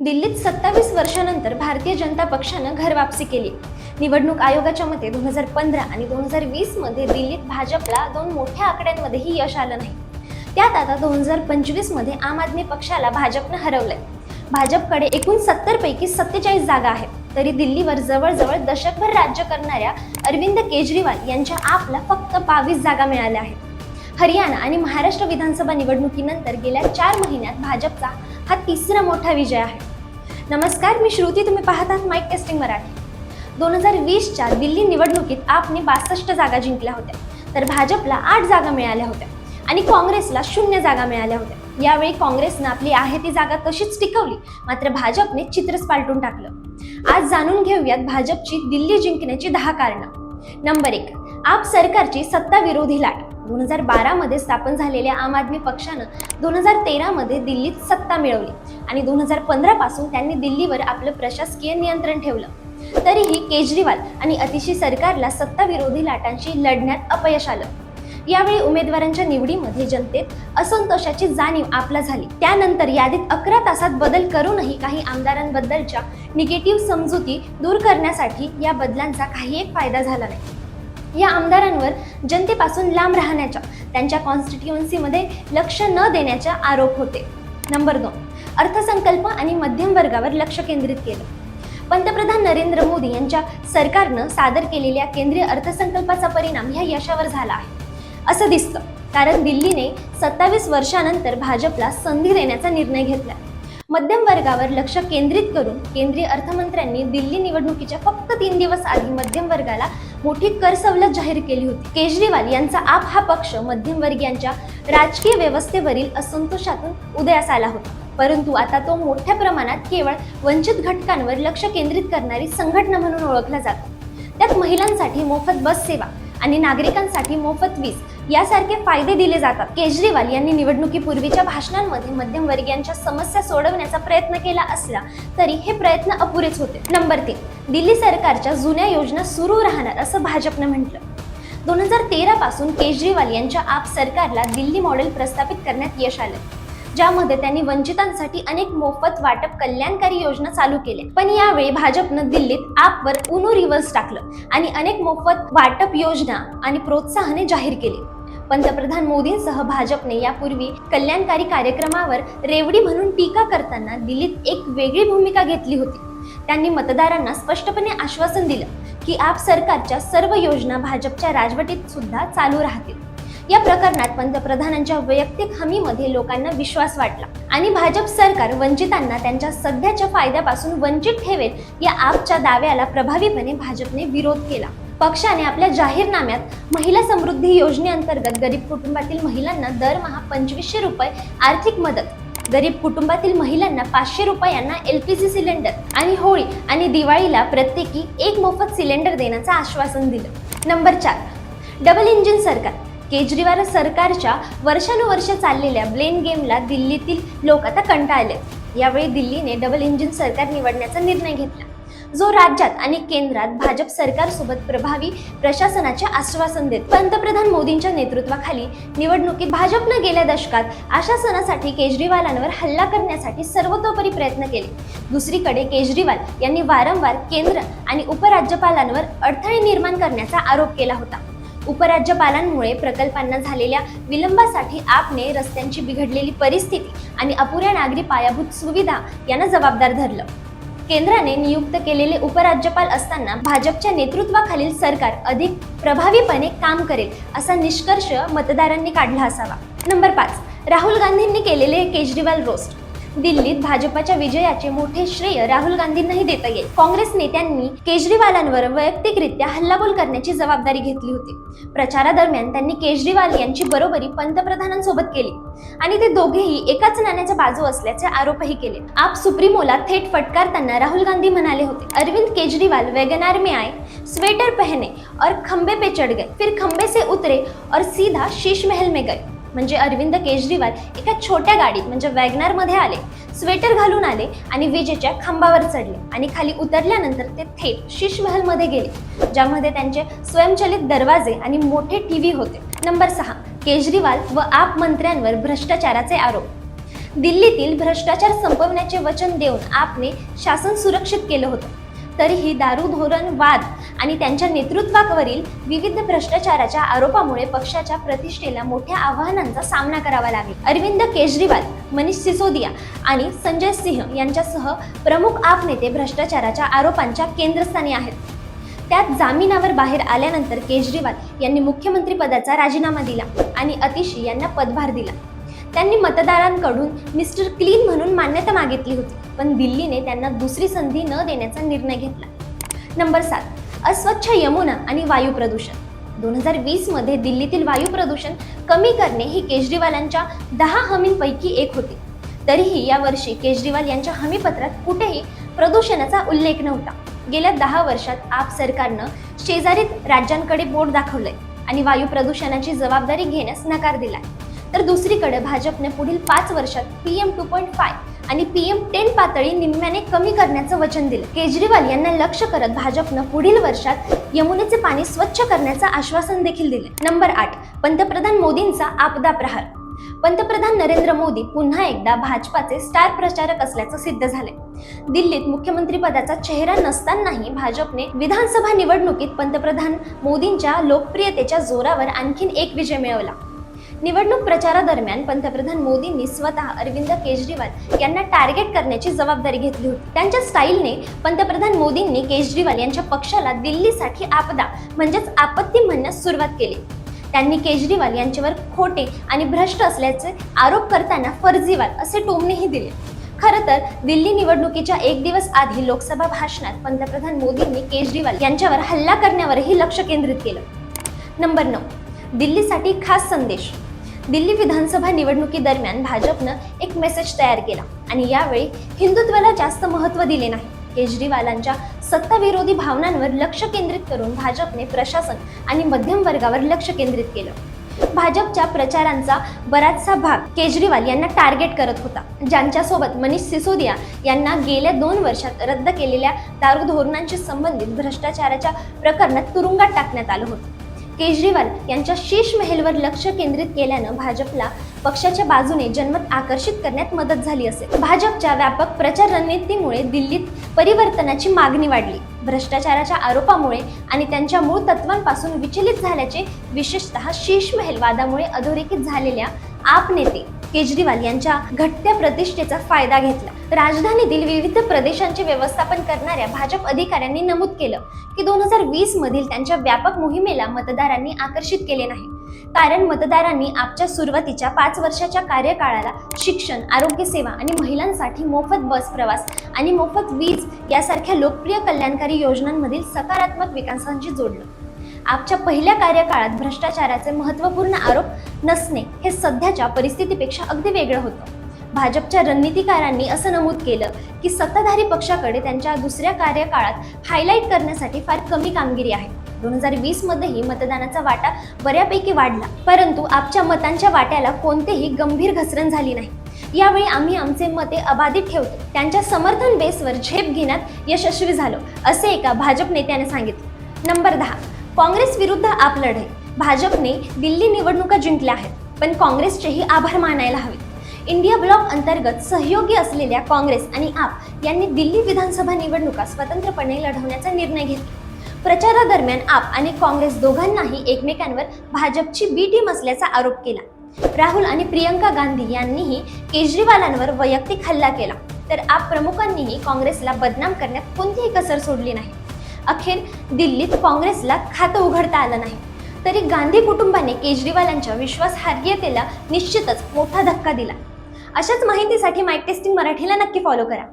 दिल्लीत सत्तावीस वर्षानंतर भारतीय जनता पक्षानं घरवापसी केली. निवडणूक आयोगाच्या मते दोन हजार पंधरा आणि दोन हजार वीसमध्ये दिल्लीत भाजपला दोन मोठ्या आकड्यांमध्येही यश आलं नाही. त्यात आता दोन हजार पंचवीसमध्ये आम आदमी पक्षाला भाजपनं हरवलंय. भाजपकडे एकूण सत्तर पैकी सत्तेचाळीस जागा आहेत. तरी दिल्लीवर जवळजवळ दशकभर राज्य करणाऱ्या अरविंद केजरीवाल यांच्या आपला फक्त बावीस जागा मिळाल्या आहेत. हरियाणा आणि महाराष्ट्र विधानसभा निवडणुकीनंतर गेल्या चार महिन्यात भाजपचा हा तिसरा मोठा विजय आहे. नमस्कार मी श्रुती. तुम्ही पाहत आहात माईक टेस्टिंग मराठी. दोन हजार वीसच्या दिल्ली निवडणुकीत आपने बासष्ट जागा जिंकल्या होत्या. तर भाजपला आठ जागा मिळाल्या होत्या आणि काँग्रेसला शून्य जागा मिळाल्या होत्या. यावेळी काँग्रेसनं आपली आहे ती जागा तशीच टिकवली मात्र भाजपने चित्रच पालटून टाकलं. आज जाणून घेऊयात भाजपची दिल्ली जिंकण्याची दहा कारणं. नंबर एक आप सरकारची सत्ता विरोधी लाट. दोन हजार बारामध्ये स्थापन झालेल्या आम आदमी पक्षानं दोन हजार तेरामध्ये दिल्लीत सत्ता मिळवली. आणि दोन हजार पंधरापासून त्यांनी दिल्लीवर आपलं प्रशासकीय नियंत्रण ठेवलं. तरीही केजरीवाल आणि अतिशी सरकारला सत्ताविरोधी लाटांशी लढण्यात अपयश आलं. यावेळी उमेदवारांच्या निवडीमध्ये जनतेत असंतोषाची जाणीव आपला झाली. त्यानंतर यादीत अकरा तासात बदल करूनही काही आमदारांबद्दलच्या निगेटिव्ह समजुती दूर करण्यासाठी या बदलांचा काही एक फायदा झाला नाही. या आमदारांवर जनतेपासून लांब राहण्याच्या त्यांच्या कॉन्स्टिट्युएन्सीमध्ये लक्ष न देण्याचे आरोप होते. नंबर दोन अर्थसंकल्प आणि मध्यम वर्गावर लक्ष केंद्रित केलं. पंतप्रधान नरेंद्र मोदी यांच्या सरकारनं सादर केलेल्या केंद्रीय अर्थसंकल्पाचा परिणाम ह्या यशावर झाला आहे. असं दिसतं कारण दिल्लीने सत्तावीस वर्षानंतर भाजपला संधी देण्याचा निर्णय घेतला. मध्यम वर्गावर लक्ष केंद्रित करून केंद्रीय अर्थमंत्र्यांनी दिल्ली निवडणुकीच्या फक्त तीन दिवस आधी मध्यम वर्गाला मोठी कर सवलत जाहीर केली होती. केजरीवाल यांचा आप हा पक्ष मध्यमवर्गीयांच्या राजकीय व्यवस्थेवरील असंतोषातून उदयास आला होता. परंतु आता तो मोठ्या प्रमाणात केवळ वंचित घटकांवर लक्ष केंद्रित करणारी संघटना म्हणून ओळखला जातो. त्यात महिलांसाठी मोफत बस सेवा आणि नागरिकांसाठी मोफत वीज यासारखे फायदे दिले जातात. केजरीवाल यांनी निवडणुकीपूर्वीच्या भाषणांमध्ये मध्यमवर्गीयांच्या समस्या सोडवण्याचा प्रयत्न केला असला तरी हे प्रयत्न अपुरेच होते. नंबर तीन दिल्ली सरकारच्या जुन्या योजना सुरू राहणार असं भाजपनं म्हटलं. दोन हजार तेरा पासून केजरीवाल यांच्या आप सरकारला दिल्ली मॉडेल प्रस्थापित करण्यात यश आलं. ज्यामध्ये त्यांनी वंचितांसाठी अनेक मोफत वाटप कल्याणकारी योजना चालू केल्या. पण यावेळी भाजपनं दिल्लीत आपवर उनो रिव्हर्स टाकलं आणि अनेक मोफत वाटप योजना आणि प्रोत्साहने जाहीर केली. पंतप्रधान मोदींसह भाजपने यापूर्वी कल्याणकारी कार्यक्रमावर रेवडी म्हणून टीका करताना दिल्लीत एक वेगळी भूमिका घेतली होती. त्यांनी मतदारांना स्पष्टपणे आश्वासन दिलं की आप सरकारच्या सर्व योजना भाजपच्या राजवटीत सुद्धा चालू राहतील. या प्रकरणात पंतप्रधानांच्या वैयक्तिक हमीमध्ये लोकांना विश्वास वाटला आणि भाजप सरकार वंचितांना त्यांच्या सध्याच्या फायद्यापासून वंचित ठेवेल या आपच्या दाव्याला प्रभावीपणे भाजपने विरोध केला. पक्षाने आपल्या जाहीरनाम्यात महिला समृद्धी योजनेअंतर्गत गरीब कुटुंबातील महिलांना दरमहा पंचवीसशे रुपये आर्थिक मदत गरीब कुटुंबातील महिलांना पाचशे रुपयांना एल पी जी सिलेंडर आणि होळी आणि दिवाळीला प्रत्येकी एक मोफत सिलेंडर देण्याचं आश्वासन दिलं. नंबर चार डबल इंजिन सरकार. केजरीवाल सरकारच्या वर्षानुवर्ष चाललेल्या ब्लेन गेमला दिल्लीतील लोक आता कंटाळले. यावेळी दिल्लीने डबल इंजिन सरकार निवडण्याचा निर्णय घेतला. जो राज्यात आणि केंद्रात भाजप सरकारसोबत प्रभावी प्रशासनाचे आश्वासन देत पंतप्रधान मोदींच्या नेतृत्वाखाली निवडणुकीत भाजपनं गेल्या दशकात आशासनासाठी केजरीवालांवर हल्ला करण्यासाठी सर्वतोपरी प्रयत्न केले. दुसरीकडे केजरीवाल यांनी वारंवार केंद्र आणि उपराज्यपालांवर अडथळे निर्माण करण्याचा आरोप केला होता. उपराज्यपालांमुळे प्रकल्पांना झालेल्या विलंबासाठी आपने रस्त्यांची बिघडलेली परिस्थिती आणि अपुऱ्या नागरी पायाभूत सुविधा यांना जबाबदार धरलं. केंद्राने नियुक्त केलेले उपराज्यपाल असताना भाजपच्या नेतृत्वाखालील सरकार अधिक प्रभावीपणे काम करेल असा निष्कर्ष मतदारांनी काढला असावा. नंबर पाच. राहुल गांधींनी केलेले केजरीवाल रोस्ट. दिल्लीत भाजपच्या विजयाचे मोठे श्रेय राहुल गांधींनाही देता येईल. काँग्रेस नेत्यांनी केजरीवालांवर वैयक्तिकरित्या हल्लाबोल करण्याची जबाबदारी घेतली होती. प्रचारादरम्यान त्यांनी केजरीवाल यांची बरोबरी पंतप्रधानांसोबत केली आणि ते दोघेही एकाच नाण्याच्या बाजू असल्याचे आरोपही केले. आप सुप्रीमोला थेट फटकारताना राहुल गांधी म्हणाले होते अरविंद केजरीवाल वेगनार में आए स्वेटर पहने और खंबे पे चढ़ गए फिर खंबे से उतरे और सीधा शीश महल में गए. म्हणजे अरविंद केजरीवाल एका छोट्या गाडीत म्हणजे वॅगनारमध्ये आले स्वेटर घालून आले आणि विजेच्या खांबावर चढले आणि खाली उतरल्यानंतर ते थेट शिश महलमध्ये गेले ज्यामध्ये त्यांचे स्वयंचलित दरवाजे आणि मोठे टी व्ही होते. नंबर सहा केजरीवाल व आप मंत्र्यांवर भ्रष्टाचाराचे आरोप. दिल्लीतील भ्रष्टाचार संपवण्याचे वचन देऊन आपने शासन सुरक्षित केलं होतं. तरीही दारू धोरण वाद आणि त्यांच्या नेतृत्वावरील विविध भ्रष्टाचाराच्या आरोपामुळे पक्षाच्या प्रतिष्ठेला मोठ्या आव्हानांचा सामना करावा लागेल. अरविंद केजरीवाल मनीष सिसोदिया आणि संजय सिंह यांच्यासह प्रमुख आप नेते भ्रष्टाचाराच्या आरोपांच्या केंद्रस्थानी आहेत. त्यात जामिनावर बाहेर आल्यानंतर केजरीवाल यांनी मुख्यमंत्री पदाचा राजीनामा दिला आणि अतिशी यांना पदभार दिला. त्यांनी मतदारांकडून मिस्टर क्लीन म्हणून मान्यता मागितली होती. पण दिल्लीने त्यांना दुसरी संधी न देण्याचा निर्णय घेतला. नंबर सात अस्वच्छ यमुना आणि वायू प्रदूषण. दोन हजार वीसमध्ये दिल्लीतील वायू प्रदूषण कमी करणे ही केजरीवालांच्या दहा हमींपैकी एक होती. तरीही यावर्षी केजरीवाल यांच्या हमीपत्रात कुठेही प्रदूषणाचा उल्लेख नव्हता. गेल्या दहा वर्षात आप सरकारनं शेजारीत राज्यांकडे बोट दाखवलंय आणि वायू प्रदूषणाची जबाबदारी घेण्यास नकार दिलाय. तर दुसरीकडे भाजपने पुढील पाच वर्षात P M two point five आणि पी एम टेन पातळी निम्म्याने कमी करण्याचं वचन दिलं. केजरीवाल यांना लक्ष करत भाजपनं पुढील वर्षात यमुनेचे पाणी स्वच्छ करण्याचं आश्वासन देखील दिले. नंबर आठ पंतप्रधान मोदींचा आपदा प्रहार. पंतप्रधान नरेंद्र मोदी पुन्हा एकदा भाजपाचे स्टार प्रचारक असल्याचं सिद्ध झाले दिल्लीत मुख्यमंत्री पदाचा चेहरा नसतानाही भाजपने विधानसभा निवडणुकीत पंतप्रधान मोदींच्या लोकप्रियतेच्या जोरावर आणखीन एक विजय मिळवला. निवडणूक प्रचारादरम्यान पंतप्रधान मोदींनी स्वतः अरविंद केजरीवाल यांना टार्गेट करण्याची जबाबदारी घेतली होती. त्यांच्या स्टाईलने पंतप्रधान मोदींनी केजरीवाल यांच्या पक्षाला दिल्लीसाठी आपदा म्हणजेच आपत्ती म्हणण्यास सुरुवात केली. त्यांनी केजरीवाल यांच्यावर खोटे आणि भ्रष्ट असल्याचे आरोप करताना फर्जीवाल असे टोमणेही दिले. खरं तर दिल्ली निवडणुकीच्या एक दिवस आधी लोकसभा भाषणात पंतप्रधान मोदींनी केजरीवाल यांच्यावर हल्ला करण्यावरही लक्ष केंद्रित केलं. नंबर नऊ. दिल्लीसाठी खास संदेश. दिल्ली विधानसभा निवडणुकीदरम्यान भाजपनं एक मेसेज तयार केला आणि यावेळी हिंदुत्वाला जास्त महत्त्व दिले नाही. केजरीवालांच्या सत्ताविरोधी भावनांवर लक्ष केंद्रित करून भाजपने प्रशासन आणि मध्यम वर्गावर लक्ष केंद्रित केलं. भाजपच्या प्रचारांचा बराचसा भाग केजरीवाल यांना टार्गेट करत होता. ज्यांच्यासोबत मनीष सिसोदिया यांना गेल्या दोन वर्षात रद्द केलेल्या दारू धोरणांशी संबंधित भ्रष्टाचाराच्या प्रकरणात तुरुंगात टाकण्यात आलं होतं. केजरीवाल यांच्या शीश महलवर लक्ष केंद्रित केल्यानं भाजपला पक्षाच्या बाजूने जनमत आकर्षित करण्यात मदत झाली असेल भाजपच्या व्यापक प्रचार रणनीतीमुळे दिल्लीत परिवर्तनाची मागणी वाढली. भ्रष्टाचाराच्या आरोपामुळे आणि त्यांच्या मूळ तत्वांपासून विचलित झाल्याचे विशेषतः शीश महल वादामुळे अधोरेखित झालेल्या आप नेते केजरीवाल यांच्या घटत्या प्रतिष्ठेचा फायदा घेतला. राजधानीतील विविध प्रदेशांचे व्यवस्थापन करणाऱ्या भाजप अधिकाऱ्यांनी नमूद केलं की दोन हजार वीस मधील त्यांच्या व्यापक मोहिमेला मतदारांनी आकर्षित केले नाही. कारण मतदारांनी आपच्या सुरुवातीच्या पाच वर्षाच्या कार्यकाळाला शिक्षण आरोग्य सेवा आणि महिलांसाठी मोफत बस प्रवास आणि मोफत वीज यासारख्या लोकप्रिय कल्याणकारी योजनांमधील सकारात्मक विकासांशी जोडलं. आपच्या पहिल्या कार्यकाळात भ्रष्टाचाराचे महत्त्वपूर्ण आरोप नसणे हे सध्याच्या परिस्थितीपेक्षा अगदी वेगळं होतं. भाजपच्या रणनीतिकारांनी असं नमूद केलं की सत्ताधारी पक्षाकडे त्यांच्या दुसऱ्या कार्यकाळात हायलाईट करण्यासाठी फार कमी कामगिरी आहे. दोन हजार वीस मध्येही मतदानाचा वाटा बऱ्यापैकी वाढला परंतु आपच्या मतांच्या वाट्याला कोणतेही गंभीर घसरण झाली नाही. यावेळी आम्ही आमचे मते अबाधित ठेवतो. त्यांच्या समर्थन बेसवर झेप घेण्यात यशस्वी झालो असे एका भाजप नेत्याने सांगितले. नंबर दहा काँग्रेस विरुद्ध आप लढाई. भाजपने दिल्ली निवडणुका जिंकल्या आहेत पण काँग्रेसचेही आभार मानायला हवेत. इंडिया ब्लॉक अंतर्गत सहयोगी असलेल्या काँग्रेस आणि आप यांनी दिल्ली विधानसभा निवडणुका स्वतंत्रपणे लढवण्याचा निर्णय घेतला. प्रचारादरम्यान आप आणि काँग्रेस दोघांनाही एकमेकांवर भाजपची बी टीम असल्याचा आरोप केला. राहुल आणि प्रियंका गांधी यांनीही केजरीवालांवर वैयक्तिक हल्ला केला. तर आप प्रमुखांनीही काँग्रेसला बदनाम करण्यात कोणतीही कसर सोडली नाही. अखेर दिल्लीत काँग्रेसला खातं उघडता आलं नाही. तरी गांधी कुटुंबाने केजरीवालांच्या विश्वासार्हतेला निश्चितच मोठा धक्का दिला. अशाच माहितीसाठी माईक टेस्टिंग मराठीला नक्की फॉलो करा.